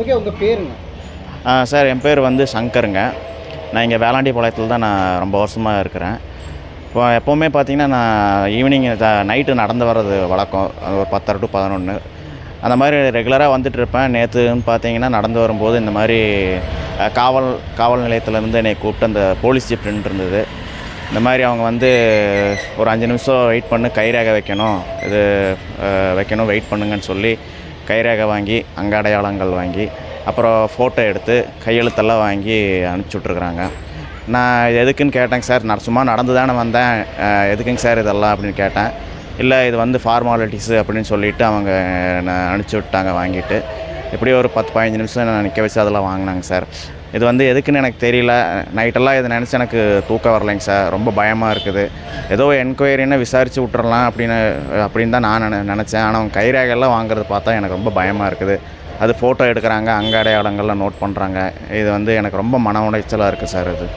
Okay உங்கள் பேருங்க? Sir என் பேர் வந்து சங்கருங்க. நான் இங்கே வேளாண்டிபாளையத்தில் தான் நான் ரொம்ப வருஷமாக இருக்கிறேன். இப்போ எப்போவுமே பார்த்தீங்கன்னா நான் ஈவினிங் நைட்டு நடந்து வர்றது வழக்கம். ஒரு பத்தரை டு பதினொன்று அந்த மாதிரி ரெகுலராக வந்துட்டு இருப்பேன். நேற்றுன்னு பார்த்தீங்கன்னா நடந்து வரும்போது இந்த மாதிரி காவல் காவல் நிலையத்திலேருந்து என்னை கூப்பிட்டு அந்த போலீஸ் ஜீப் இருந்தது. இந்த மாதிரி அவங்க வந்து ஒரு அஞ்சு நிமிஷம் வெயிட் பண்ணு கைரேகை வைக்கணும். இது வைக்கணும் வெயிட் பண்ணுங்கன்னு சொல்லி கைரேகை வாங்கி அங்க அடையாளங்கள் வாங்கி அப்புறம் ஃபோட்டோ எடுத்து கையெழுத்தெல்லாம் வாங்கி அனுப்பிச்சி விட்ருக்குறாங்க நான் எதுக்குன்னு கேட்டேங்க சார். நான் சும்மா நடந்து தானே வந்தேன் எதுக்குங்க சார் இதெல்லாம் அப்படின்னு கேட்டேன். இல்லை இது வந்து ஃபார்மாலிட்டிஸு அப்படின்னு சொல்லிட்டு அவங்க நான் அனுப்பிச்சி விட்டாங்க வாங்கிட்டு. இப்படி ஒரு பத்து பதினஞ்சு நிமிஷம் நான் நிற்க வச்சு அதெல்லாம் வாங்கினாங்க சார். இது வந்து எதுக்குன்னு எனக்கு தெரியல. நைட்டெல்லாம் இதை நினச்சி எனக்கு தூக்கம் வரலைங்க சார். ரொம்ப பயமாக இருக்குது. ஏதோ என்கொயரின்னு விசாரித்து விட்டுறலாம் அப்படின்னு அப்படின்னு தான் நான் நினச்சேன். ஆனால் அவங்க கைரேகையெல்லாம் வாங்குறது பார்த்தா எனக்கு ரொம்ப பயமாக இருக்குது. அது ஃபோட்டோ எடுக்கிறாங்க அங்க அடையாளங்கள்லாம் நோட் பண்ணுறாங்க இது வந்து எனக்கு ரொம்ப மன உளைச்சலாக இருக்குது சார் இது